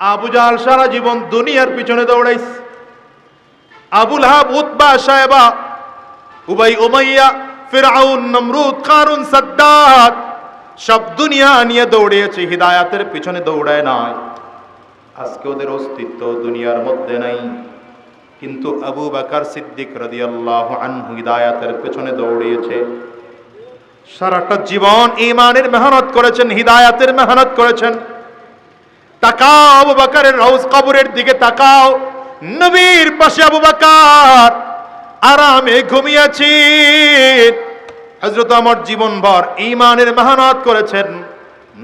আবু জাহাল সারা জীবন দুনিয়ার পিছনে দৌড়াইস Abul hub Utba সাহেবা, উবাই উমাইয়া ফিরাউন নমরুদ কারুন সাদ্দাত সব দুনিয়া নিয়ে দৌড়িয়েছে, হিদায়াতের পিছনে দৌড়ায় নাই। আজকে ওদের অস্তিত্ব দুনিয়ার মধ্যে নাই। কিন্তু আবু বাকার সিদ্দিক রাদিয়াল্লাহু আনহু হিদায়াতের পেছনে দৌড়িয়েছে। সারাটা জীবন ইমানের মেহনত করেছেন, হিদায়াতের মেহনত করেছেন। তাকাও আবু বাকারের রৌজ কবরের দিকে তাকাও। নবীর পাশে আবু বাকার আরামে ঘুমিয়েছি। হজরত আমার জীবনভর ইমানের মেহনত করেছেন।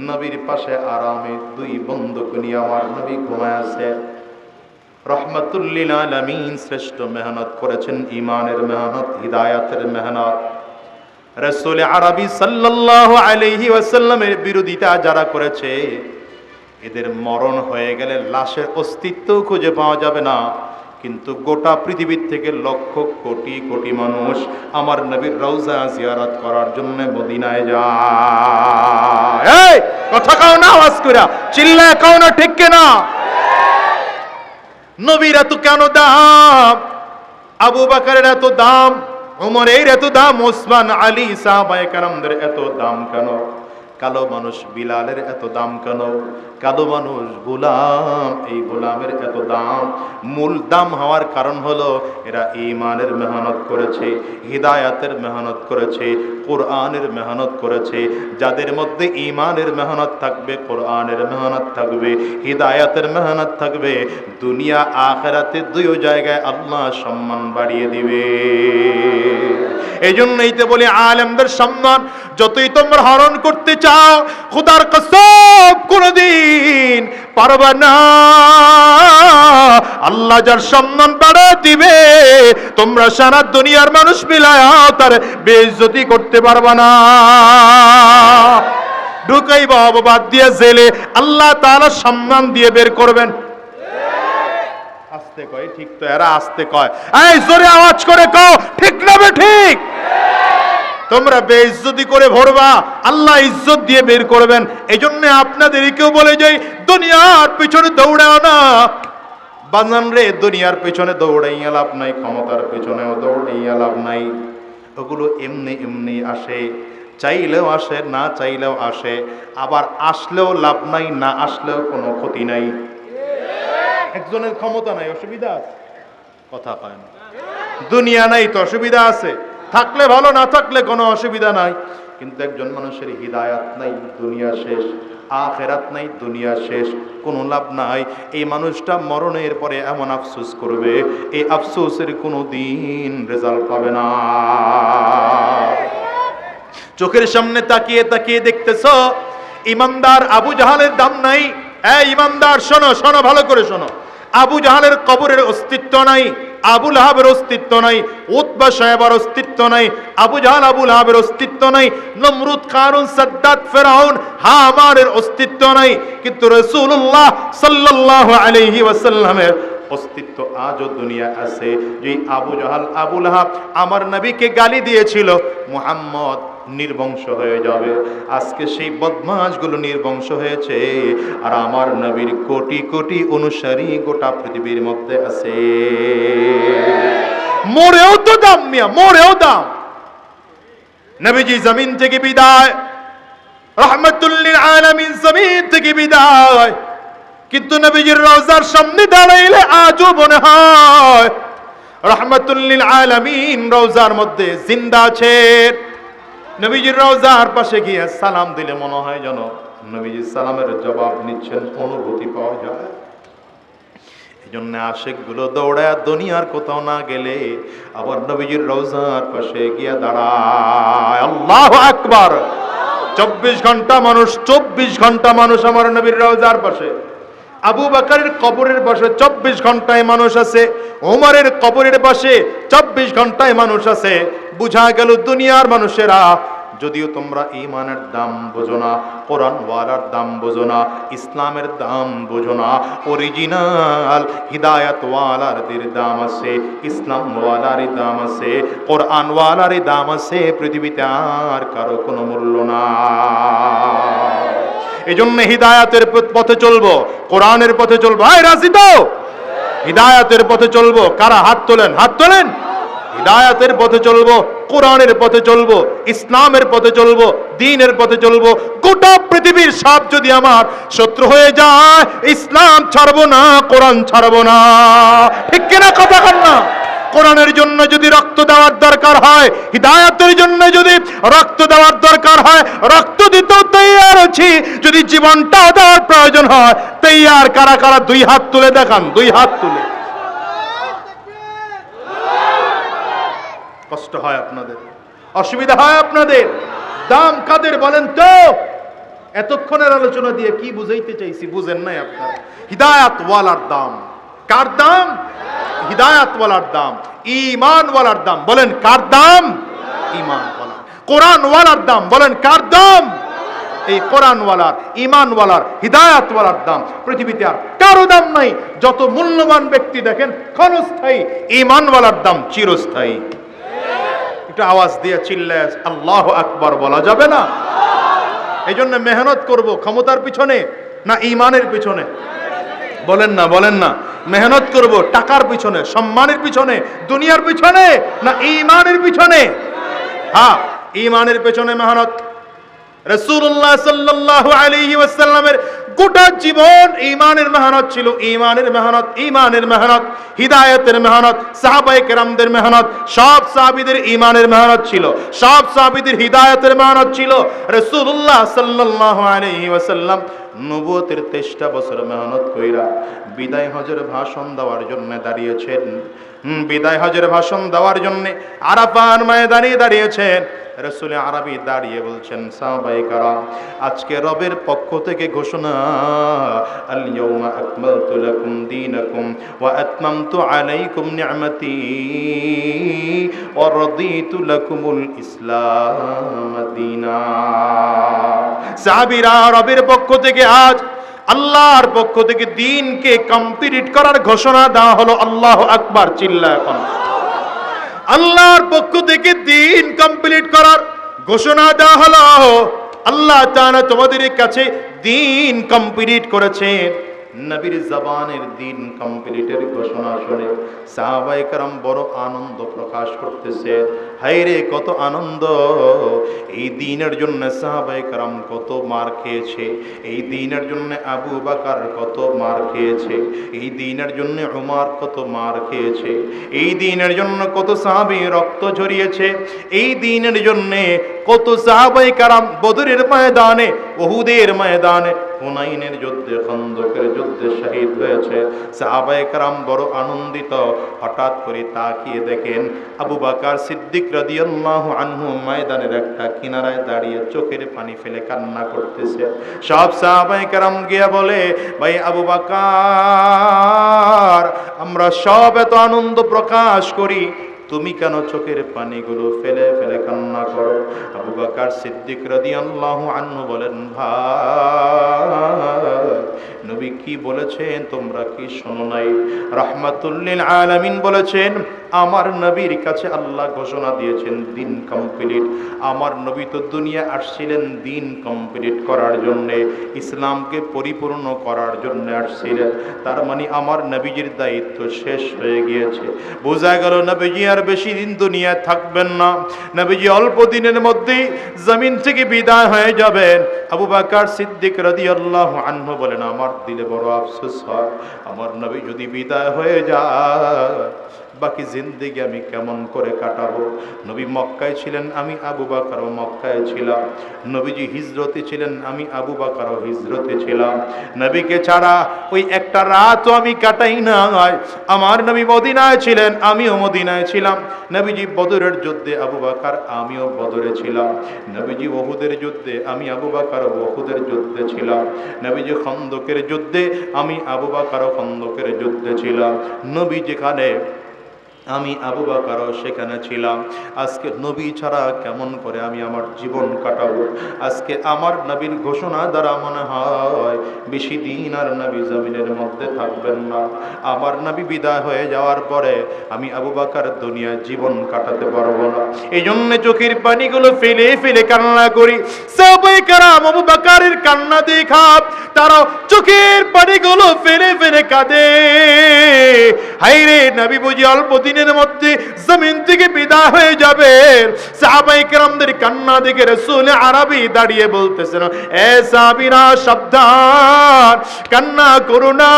নবীর পাশে আরামে দুই বন্ধুক নিয়ে আমার নবী ঘুমায় আছে। রহমতুল্লিল আলমিন শ্রেষ্ঠ মেহনত করেছেন ইমানের মেহনত, হিদায়াতের মেহনত। রসুল আরবি সাল্লাল্লাহু আলাইহি ওয়াসাল্লামের বিরোধিতা যারা করেছে এদের মরণ হয়ে গেলে লাশের অস্তিত্ব খুঁজে পাওয়া যাবে না। কিন্তু গোটা পৃথিবীর থেকে লক্ষ কোটি কোটি মানুষ আমার নবীর রওজা জিয়ারত করার জন্য মদিনায় যায়। কথা কাও না, আওয়াজ কইরা। চিল্লায় কাও না, ঠিক না নবীর এত কেন দাম? আবু বাকারের এত দাম? ওমরের এত দাম? ওসমান আলী সাহাবায়ে কারামদের এত দাম কেন? কালো মানুষ বিলালের এত দাম কেন? কালো মানুষ গোলাম, এই গোলামের এত দাম। মূল দাম হওয়ার কারণ হলো এরা ইমানের মেহনত করেছে, হিদায়াতের মেহনত করেছে, কোরআনের মেহনত করেছে। যাদের মধ্যে ইমানের মেহনত থাকবে, কোরআনের মেহনত থাকবে, হিদায়াতের মেহনত থাকবে, দুনিয়া, আখেরাতে দুই জায়গায় আল্লাহ সম্মান বাড়িয়ে দিবে। এই বলি আলেমদের সম্মান, যতই তোমরা হরণ করতে চাও, খুদার কসম কোনদিন না। আল্লাহ যার সম্মান বাড়া দিবে, তোমরা সারা দুনিয়ার মানুষ মিলায় তার বেইজ্জতি করতে পারবে না। ঢুকাইব অববাদ দিয়ে জেলে, আল্লাহ তাআলা সম্মান দিয়ে বের করবেন। আস্তে কয়, ঠিক তো এরা আস্তে কয়। এই, জোরে আওয়াজ করে কও, ঠিক না বে ঠিক? তোমরা বেইজ্জতি করে ভরবা, আল্লাহ ইজ্জত দিয়ে বের করবেন। এই জন্য আপনাদেরকেও বলে যাই দুনিয়ার পিছনে দৌড়াও না। বাজান রে, দুনিয়ার পিছনে দৌড়াইয়া লাভ নাই, ক্ষমতার পিছনেও দৌড়াইয়া লাভ নাই। ওগুলো এমনি এমনি আসে, চাইলেও আসে, না চাইলেও আসে। আবার আসলেও লাভ নাই, না আসলেও কোনো ক্ষতি নাই। একজনের ক্ষমতা নাই, অসুবিধা আছে? কথা কয় না। দুনিয়া নাই তো, অসুবিধা আছে? থাকলে ভালো, না থাকলে কোনো অসুবিধা নাই। কিন্তু একজন মানুষের হিদায়াত নাই, দুনিয়া শেষ। আখেরাত নাই, দুনিয়া শেষ। কোনো লাভ নাই। এই মানুষটা মরণের পরে এমন আফসোস করবে, এই আফসোসের কোনো দিন রেজাল্ট পাবে না। চোখের সামনে তাকিয়ে তাকিয়ে দেখতেছ, ইমানদার আবু জাহালের দাম নাই। ইমানদার শোনো শোনো, ভালো করে শোনো। আবু জাহালের কবরের অস্তিত্ব নাই আবুল আহাবের অস্তিত্ব নাই, উতবা সাহেবের অস্তিত্ব নাই, আবু জাহাল আবুল হাবের অস্তিত্ব নাই, নমরুদ, কারুন, সাদ্দাত, ফেরাউন হা হামারের অস্তিত্ব নাই, কিন্তু রসুল্লাহ সাল্লাল্লাহু আলাইহি ওয়াসাল্লামের অস্তিত্ব আজও দুনিয়া আছে। যে আবু জাহাল আবুল আহাব আমার নবীকে গালি দিয়েছিল, মুহাম্মদ নির্বংশ হয়ে যাবে। আজকে সেই বদমাশগুলো নির্বংশ হয়েছে, আর আমার নবীর কোটি কোটি অনুসারী গোটা পৃথিবীর মধ্যে আছে। মোরেও তো দাম মিয়া, মোরেও দাম। নবীজি জমিন থেকে বিদায়, রহমতুল্লিল আলামিন জমিন থেকে বিদায়। কিন্তু নবীজির রওজার সামনে দাঁড়াইলে আজও মনে হয়, রহমতুল্লিল আলামিন রওজার মধ্যে জিন্দা আছেন। নবীজির রওজার পাশে গিয়ে সালাম দিলে মনে হয় যেন নবীজি সালামের জবাব নিচ্ছেন, অনুভূতি পাওয়া যায়। এই জন্য আশেকগুলো দৌড়ায়, দুনিয়ার কোথাও না গেলে আবার নবীজির রওজার পাশে গিয়ে দাঁড়ায়। আল্লাহ আকবার! চব্বিশ ঘণ্টা মানুষ, চব্বিশ ঘণ্টা মানুষ আমার নবীর রওজার পাশে। আবু বাকারের কবরের পাশে চব্বিশ ঘন্টায় মানুষ আছে ওমরের কবরের পাশে চব্বিশ ঘন্টায় মানুষ আছে। বুঝা গেল দুনিয়ার মানুষেরা। যদিও তোমরা ইমানের দাম বোঝো না কোরআন ওয়ালার দাম বোঝো না, ইসলামের দাম বোঝো না, অরিজিনাল হিদায়াত ওয়ালারদের দাম আছে ইসলাম ওয়ালারই দাম আছে কোরআন ওয়ালারই দাম আছে, পৃথিবীতে আর কারও কোনো মূল্য না এই জন্য হৃদায়াতের পথে চলবো, কোরআনের পথে চলবো। আয়, রাজি তো? হৃদায়াতের পথে চলবো। কারা হাত তোলেন? হাত তোলেন? হৃদায়াতের পথে চলবো, কোরআনের পথে চলবো, ইসলামের পথে চলবো, দিনের পথে চলবো, গোটা পৃথিবীর সব যদি আমার শত্রু হয়ে যায়, ইসলাম ছাড়বো না, কোরআন ছাড়বো না। ঠিক কিনা কথা কন না? কোরআনের জন্য যদি রক্ত দেওয়ার দরকার হয়, হিদায়াতের জন্য যদি রক্ত দেওয়ার দরকার হয়, রক্ত দিতেও তৈয়ার আছি, যদি জীবনটা দেওয়ার প্রয়োজন হয়, তৈয়ার কারা কারা দুই হাত তুলে দেখান, দুই হাত তুলে। কষ্ট হয় আপনাদের? অসুবিধা হয় আপনাদের? দাম কাদের বলেন তো? এতক্ষণের আলোচনা দিয়ে কি বুঝাইতে চাইছি বুঝেন নাই আপনারা। হিদায়াত ওয়ালার দাম। কার দাম? হিদায়াত ওয়ালার দাম। ইমান ওয়ালার দাম। বলেন, কার দাম? ইমান ওয়ালার কোরআন ওয়ালার দাম। বলেন, কার দাম? এই কোরআন ওয়ালার ইমান ওয়ালার হিদায়াত ওয়ালার দাম। পৃথিবীতে আর কারও দাম নাই। যত মূল্যবান ব্যক্তি দেখেন, ক্ষণস্থায়ী ইমান ওয়ালার দাম চিরস্থায়ী। একটু আওয়াজ দিয়ে চিল্লায়, আল্লাহ আকবার বলা যাবে না। এই জন্য মেহনত করব ক্ষমতার পিছনে না ইমানের পিছনে? বলেন না বলেন না। মেহনত করব টাকার পিছনে, সম্মানের পিছনে, দুনিয়ার পিছনে না ইমানের পিছনে? হ্যাঁ ইমানের পেছনে মেহনত। রসুল্লাহ সাল্লাল্লাহু আলাইহি ওয়াসাল্লামের গোটা জীবন ইমানের মেহনত ছিল। ইমানের মেহনত ইমানের মেহনত, হিদায়তের মেহনত, সাহাবায়ে কেরামদের মেহনত, সব সাহাবীদের ইমানের মেহনত ছিল। সব সাহাবীদের হিদায়তের মেহনত ছিল। রসুল্লাহ সাল্লাল্লাহু আলাইহি ওয়াসাল্লাম নবুয়তের তেইশটা বছর মেহনত কইরা বিদায় হজের ভাষণ দেওয়ার জন্য দাঁড়িয়েছেন। বিদায় হজের ভাষণ দেওয়ার জন্য আরাফার ময়দানে দাঁড়িয়েছেন। রসুল আরবি দাঁড়িয়ে বলছেন সাহাবাই কারাম, আজকে রবের পক্ষ থেকে ঘোষণা আলাইকুম ইসলাম দীনা। রবের পক্ষ থেকে আজ আল্লাহর পক্ষ থেকে দিনকে কমপ্লিট করার ঘোষণা দেওয়া হলো, আল্লাহ আকবার, চিল্লা এখন। আল্লাহর পক্ষ থেকে দিন কমপ্লিট করার ঘোষণা দেওয়া হলো, আল্লাহ তোমাদের কাছে দিন কমপ্লিট করেছেন। নবীর জবানের দিন কমপ্লিটের ঘোষণা শুনে সাহাবাই কারাম বড় আনন্দ প্রকাশ করতেছে। হাইরে কত আনন্দ! এই দিনের জন্য সাহাবাই কারাম কত মার খেয়েছে। এই দিনের জন্য আবু বাকার কত মার খেয়েছে। এই দিনের জন্য উমার কত মার খেয়েছে। এই দিনের জন্য কত সাহাবি রক্ত ঝরিয়েছে। এই দিনের জন্য কত সাহাবাই কারাম বদরের ময়দানে বহুদের ময়দানে, হুনাইনের যুদ্ধে, খন্দকের যুদ্ধে শহীদ হয়েছে। সাহাবায়ে কারাম বড় আনন্দিত, হঠাৎ করে তাকিয়ে দেখেন আবু বাকার সিদ্দিক রাদিয়াল্লাহু আনহু ময়দানের একটা কিনারায় দাঁড়িয়ে চোখের পানি ফেলে কান্না করতেছে। সব সাহাবায়ে কারাম গিয়া বলে, ভাই আবু বাকার, আমরা সব এত আনন্দ প্রকাশ করি। তুমি কেন চোখের পানিগুলো ফেলে ফেলে কান্না করো? আবু বাকার সিদ্দিক রাদিয়াল্লাহু আনহু বলেন, ভাই, নবী কি বলেছেন তোমরা কি শোনো নাই? রাহমাতুল্লিল আলামিন বলেছেন, আমার নবীর কাছে আল্লাহ ঘোষণা দিয়েছেন দিন কমপ্লিট। আমার নবী তো দুনিয়া আসছিলেন দিন কমপ্লিট করার জন্য, ইসলামকে পরিপূর্ণ করার জন্য আসছিলেন। তার মানে আমার নবীজির দায়িত্ব শেষ হয়ে গিয়েছে। বোঝা গেল নবীজি আর বেশি দিন দুনিয়ায় থাকবেন না। নবীজি অল্প দিনের মধ্যেই জমিন থেকে বিদায় হয়ে যাবেন। আবু বাকার সিদ্দিক রাদি আল্লাহ আহ্ন বলেন, আমার দিলে বড় আফসোস হয়। আমার নবী যদি বিদায় হয়ে যায় বাকি জিন্দিগি আমি কেমন করে কাটাবো? নবী মক্কায় ছিলেন আমি আবু বাকারও মক্কায় ছিলাম। নবীজি হিজরতে ছিলেন, আমি আবু বাকারও হিজরতে ছিলাম। নবীকে ছাড়া ওই একটা রাতও আমি কাটাই না আমার নবী মদিনায় ছিলেন, আমিও মদিনায় ছিলাম। নবীজি বদরের যুদ্ধে আবু বাকার, আমিও বদরে ছিলাম। নবীজি বহুদের যুদ্ধে, আমি আবু বাকার বহুদের যুদ্ধে ছিলাম। নবীজি খন্দকের যুদ্ধে, আমি আবু বাকার খন্দকের যুদ্ধে ছিলাম। নবী যেখানে আমি আবু বাকারও সেখানে ছিলাম। আজকে নবী ছাড়া কেমন করে আমি আমার জীবন কাটাবো? আজকে আমার নবীর ঘোষণা দ্বারা মনে হয় বেশি দিন আর নবী জমিনের মধ্যে থাকবেন না। আমার নবী বিদায় হয়ে যাওয়ার পরে আমি আবু বাকার দুনিয়ায় জীবন কাটাতে পারব না। এই জন্য চোখের পানিগুলো ফেলে ফেলে কান্না করি। সবাই কারাম আবু বাকারের কান্না দেখা। তারা চোখের পানিগুলো ফেলে ফেলে কাঁদে। হাইরে নবী বুঝি অল্প দিনের মধ্যে জমিন থেকে বিদায় হয়ে যাবে। সাহাবাই কেরামদের কান্না দিকে রসুল আরবি দাঁড়িয়ে বলতেছেন, এ সাবিরা সাবধান, কান্না করো না।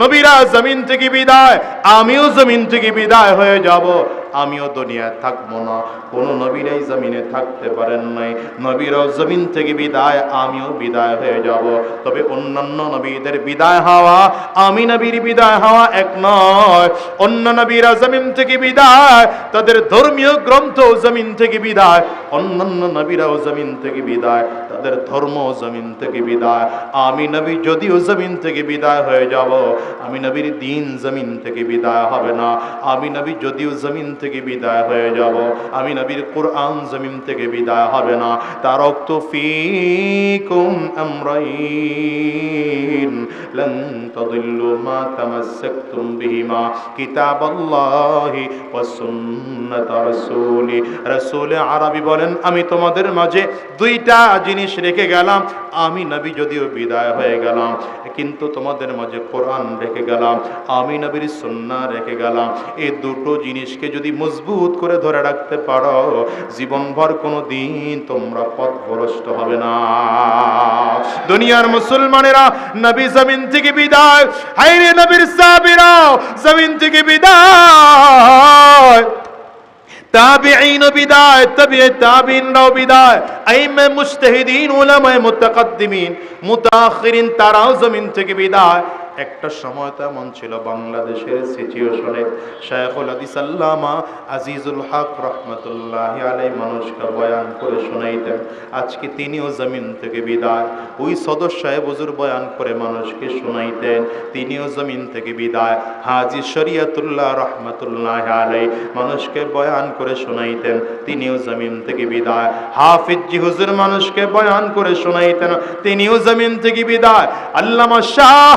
নবীরা জমিন থেকে বিদায়, আমিও জমিন থেকে বিদায় হয়ে যাব। আমিও দুনিয়ায় থাকব না। কোনো নবীরাই জমিনে থাকতে পারেন নাই। নবীরাও জমিন থেকে বিদায়, আমিও বিদায় হয়ে যাব। তবে অন্যান্য নবীদের বিদায় হওয়া, আমি নবীর বিদায় হওয়া এক নয়। অন্য নবীরা জমিন থেকে বিদায়, তাদের ধর্মীয় গ্রন্থ জমিন থেকে বিদায়। অন্যান্য নবীরাও জমিন থেকে বিদায়। তাদের ধর্ম জমিন থেকে বিদায়। আমি নবী, যদিও জমিন থেকে বিদায় হয়ে যাব, আমি নবীর দিন জমিন থেকে বিদায় হবে না। আমি নবী, যদিও জমিন থেকে বিদায় হয়ে যাব, আমি নবীর কোরআন জমিন থেকে বিদায় হবে না। তার রক্ত ফিকুম আমরাইন, লন তাদিল্লু মা তামাসসাকতুম বিহিমা। কিতাবাল্লাহি ওয়া সুন্নাত রাসূলি। রাসূল আরবি বলেন, আমি তোমাদের মাঝে দুইটা জিনিস রেখে গেলাম, আমি নবী যদিও বিদায় হয়ে গেলাম, কিন্তু তোমাদের মাঝে কোরআন রেখে গেলাম, আমি নবীর সুন্নাহ রেখে গেলাম। এই দুটো জিনিসকে যদি মজবুত করে ধরে রাখতে পারো, জীবনভর কোনো দিন তোমরা পথভ্রষ্ট হবে না। দুনিয়ার মুসলমানেরা নবী জমিন থেকে বিদায় হাইরে নবীর সাবিরাও জমিন থেকে বিদায়। তাবিঈন বিদায় তবে তাবিনরাও বিদায় আইমে মুজতাহিদিন উলামায়ে মুতাকাদ্দিমিন মুতাআখিরিন তারাও জমিন থেকে বিদায়। একটা সময় তো এমন ছিল বাংলাদেশের সিচুয়েশনে শেখুল হাদিস আল্লামা আজিজুল হক রহমতুল্লাহ আলাই মানুষকে বয়ান করে শোনাইতেন। আজকে তিনিও জমিন থেকে বিদায়। ওই সদস্য সাহেব হুজুর বয়ান করে মানুষকে শোনাইতেন, তিনিও জমিন থেকে বিদায়। হাজি শরিয়াতুল্লাহ রহমতুল্লাহ আলাই মানুষকে বয়ান করে শোনাইতেন, তিনিও জমিন থেকে বিদায়। হাফিজ হুজুর মানুষকে বয়ান করে শোনাইতেন, তিনিও জমিন থেকে বিদায়। আল্লামা শাহ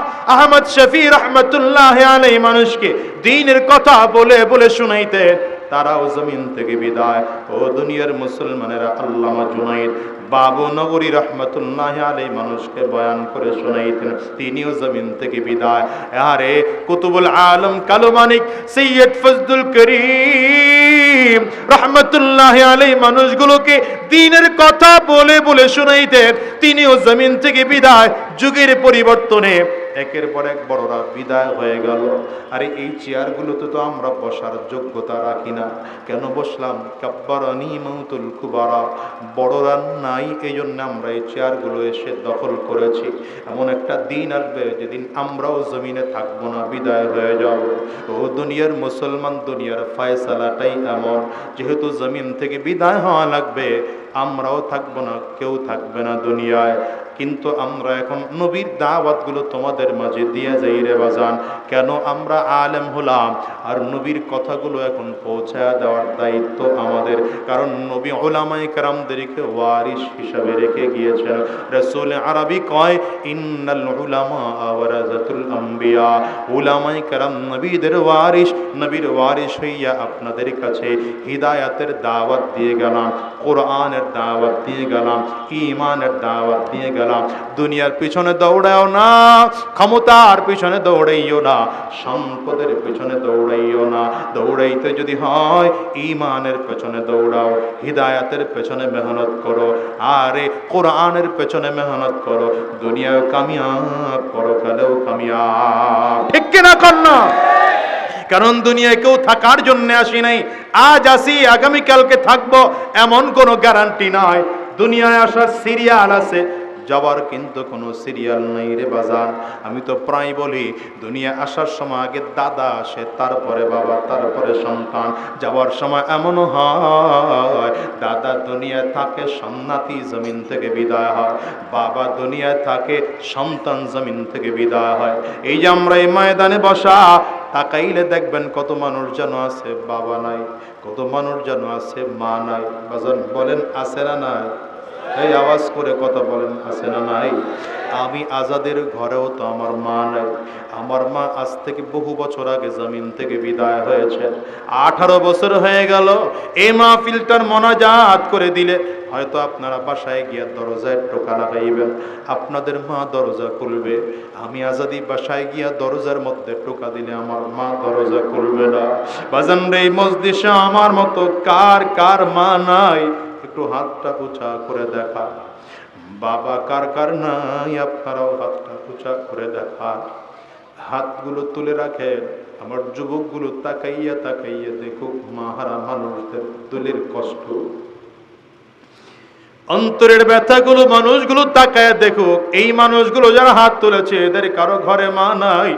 শফি রহমতুল্লাহ আলাই মানুষকে দিনের কথা বলে বলে শুনাইতেন তারাও জমিন থেকে বিদায়। ও দুনিয়ার মুসলমানেরা, আল্লামা জুনাইদ বাবু নগরী রহমতুল্লাহ আলাই মানুষকে বয়ান করে শোনাইতেন, তিনিও জমিন থেকে বিদায়। আরে কুতুবুল আলম কালো মানিক, সৈয়দ ফজদুল করিম রহমতুল্লাহ আলাই মানুষগুলোকে দিনের কথা বলে বলে শোনাইতেন, তিনিও জমিন থেকে বিদায়। যুগের পরিবর্তনে একের পর এক বড়রা বিদায় হয়ে গেল। আরে এই চেয়ারগুলোতে তো আমরা বসার যোগ্যতা রাখি না। কেন বসলাম? কাব্বারানি মাউতুল কুবারা। বড়রা নাই এই জন্য আমরা এই চেয়ারগুলো এসে দখল করেছি। এমন একটা দিন আসবে যেদিন আমরাও জমিনে থাকব না, বিদায় হয়ে যাব। ও দুনিয়ার মুসলমান, দুনিয়ার ফায়সালাটাই এমন। যেহেতু জমিন থেকে বিদায় হওয়া লাগবে আমরাও থাকব না, কেউ থাকবে না দুনিয়ায়। কিন্তু আমরা এখন নবীর দাওয়াতগুলো তোমাদের মাঝে দিয়ে যাই রে বাজান। কেন আমরা আলেম হলাম আর নবীর কথাগুলো এখন পৌঁছায় দেওয়ার দায়িত্ব আমাদের। কারণ নবী ওলামাই কারামদেরকে ওয়ারিস হিসাবে রেখে গিয়েছেন। রসুল আরবি কয়, ইন্নাল উলামা আওয়ারাজাতুল আম্বিয়া। উলামাই কারাম নবীদের ওয়ারিস নবীর ওয়ারিস হইয়া আপনাদের কাছে হিদায়াতের দাওয়াত দিয়ে গেলাম। কোরআনের দাওয়াত দিয়ে গেলাম। ইমানের দাওয়াত দিয়ে গেলাম? দুনিয়ার পিছনে দৌড়াও না, ক্ষমতার পিছনে দৌড়াইও না, সম্পদের পিছনে দৌড়াইও না। দৌড়াইতে যদি হয়, ইমানের পেছনে দৌড়াও, হিদায়াতের পেছনে মেহনত করো, আরে কোরআনের পেছনে মেহনত করো। দুনিয়াও কামিয়াব, পরকালেও কামিয়াব। ঠিক কিনা কন্যা? কারণ দুনিয়ায় কেউ থাকার জন্য আসি নাই। আজ আসি, আগামীকালকে থাকব, এমন কোনো গ্যারান্টি নাই। দুনিয়ায় আসার সিরিয়াল আছে, যাওয়ার কিন্তু কোনো সিরিয়াল নাই রে বাজান। আমি তো প্রায় বলি দুনিয়া আসার সময় আগে দাদা আসে, তারপরে বাবা, তারপরে সন্তান। যাওয়ার সময় এমনও হয়, দাদা দুনিয়ায় থাকে, সন্ন্যাতি জমিন থেকে বিদায় হয়। বাবা দুনিয়ায় থাকে, সন্তান জমিন থেকে বিদায় হয়। এই যে আমরা এই ময়দানে বসা তাকাইলে দেখবেন কত মানুষ যেন আছে বাবা নাই, কত মানুষ যেন আছে মা নাই। বাজার বলেন, আছে না নাই? এই আওয়াজ করে কথা বলেন, আছে না নাই? আমি আজাদের ঘরেও তো আমার মা নাই। আমার মা আজ থেকে বহু বছর আগে জমিন থেকে বিদায় হয়েছে। আঠারো বছর হয়ে গেল এই মা ফিল্টার মনাজাত করে দিলে। হয়তো আপনারা বাসায় গিয়া দরজায় টোকা লাগাইবেন। আপনাদের মা দরজা খুলবে। আমি আজাদি বাসায় গিয়া দরজার মধ্যে টোকা দিলে আমার মা দরজা খুলবে না। বাজান রে এই মসজিষে আমার মতো কার কার মা নাই? একটু হাতটা উঁচা করে দেখা। বাবা, কার কার নাই? আপনারাও হাতটা উঁচা করে দেখা। হাতগুলো তুলে রাখেন, আমার যুবকগুলো তাকাইয়া তাকাইয়া দেখুক মাহারা মানুষদের দুলের কষ্ট। অন্তরের ব্যথাগুলো মানুষগুলো তাকায় দেখুক, এই মানুষগুলো যারা হাত তুলেছে, এদের কারও ঘরে মা নাই,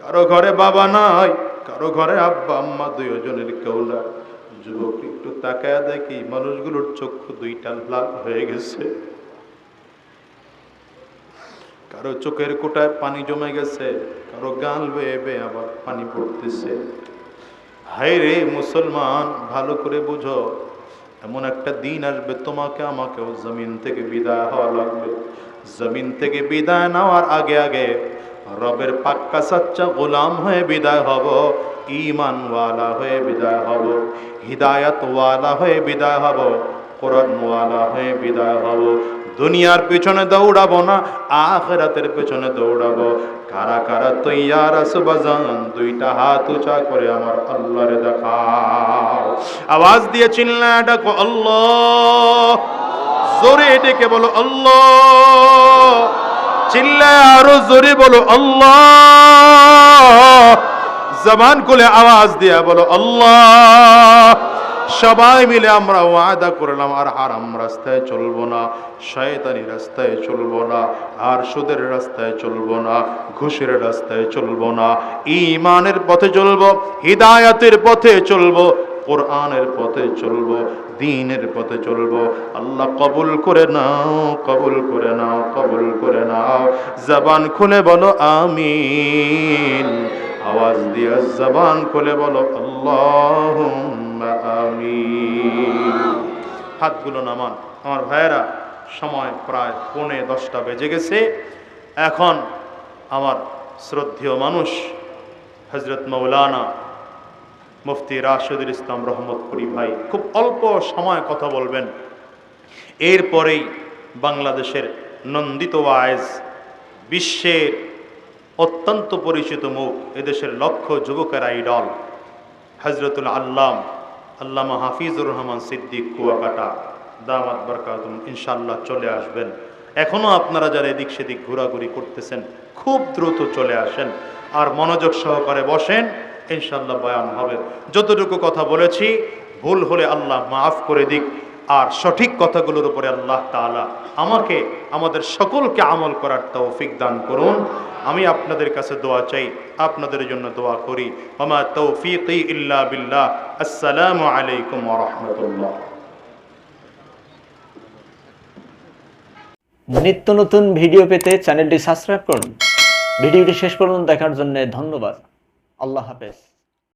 কারও ঘরে বাবা নাই, কারও ঘরে আব্বা, আম্মা দুইজনের কেউ না যুবক, একটু তাকায় দেখি মানুষগুলোর চক্ষু দুইটা লাল হয়ে গেছে। কারও চোখের কোটায় পানি জমে গেছে, কারও গাল বেয়ে বেয়ে আবার পানি পড়তেছে। হায় রে মুসলমান, ভালো করে বুঝো, এমন একটা দিন আসবে তোমাকে, আমাকেও জমিন থেকে বিদায় হওয়া লাগবে। জমিন থেকে বিদায় নেওয়ার আগে আগে রবের পাক্কা সাচ্চা গোলাম হয়ে বিদায় হব ইমানওয়ালা হয়ে বিদায় হব, হিদায়াতওয়ালা হয়ে বিদায় হব, কোরআনওয়ালা হয়ে বিদায় হব। দুনিয়ার পিছনে দৌড়াবো না, আখরাতের পেছনে দৌড়াবো। কারা কারা তৈয়ার আছে বাজান, দুইটা হাত উঁচা করে আমার আল্লাহরে দেখাও। আওয়াজ দিয়ে চিল্লা ডাকো, আল্লাহ। জোরে ডেকে বলো, আল্লাহ। চিল্লায় আরও জোরে বলো, আল্লাহ। জবান খুলে আওয়াজ দিয়া বলো, আল্লাহ। সবাই মিলে আমরা ওয়াদা করলাম, আর হারাম রাস্তায় চলবো না, শয়তানি রাস্তায় চলবো না, আর সুদের রাস্তায় চলবো না, ঘুষের রাস্তায় চলবো না ইমানের পথে চলবো, হিদায়াতের পথে চলবো, কোরআনের পথে চলবো দিনের পথে চলবো। আল্লাহ কবুল করে নাও, কবুল করে নাও, কবুল করে নাও। জবান খুলে বলো, আমিন। আওয়াজ দিয়ে জবান খুলে বলো আল্লাহ আমিন। হাতগুলো নামান। আমার ভাইয়েরা, সময় প্রায় পৌনে দশটা বেজে গেছে। এখন আমার শ্রদ্ধেয় মানুষ হজরত মৌলানা মুফতি রাশেদুল ইসলাম রহমত রহমতপুরি ভাই, খুব অল্প সময় কথা বলবেন। এরপরেই বাংলাদেশের নন্দিত ওয়াইজ বিশ্বের অত্যন্ত পরিচিত মুখ, এদেশের লক্ষ যুবকের আইডল হজরতুল আল্লাম, আল্লামা হাফিজুর রহমান সিদ্দিক কুয়াকাটা, দামাত বরকাতুম ইনশাল্লাহ চলে আসবেন। এখনও আপনারা যারা এদিক সেদিক ঘোরাঘুরি করতেছেন, খুব দ্রুত চলে আসেন। আর মনোযোগ সহকারে বসেন। ইনশাল্লাহ বয়ান হবে। যতটুকু কথা বলেছি, ভুল হলে আল্লাহ মাফ করে দিক। আর সঠিক কথাগুলোর উপরে আল্লাহ তাআলা আমাকে, আমাদের সকলকে আমল করার তৌফিক দান করুন। আমি আপনাদের কাছে দোয়া চাই, আপনাদের জন্য দোয়া করি। আমা তৌফিক ইল্লা আলাইকুম রাহমাতুল্লাহ। নিত্য নতুন ভিডিও পেতে চ্যানেলটি সাবস্ক্রাইব করুন। ভিডিওটি শেষ পর্যন্ত দেখার জন্য ধন্যবাদ। আল্লাহ হাফেজ।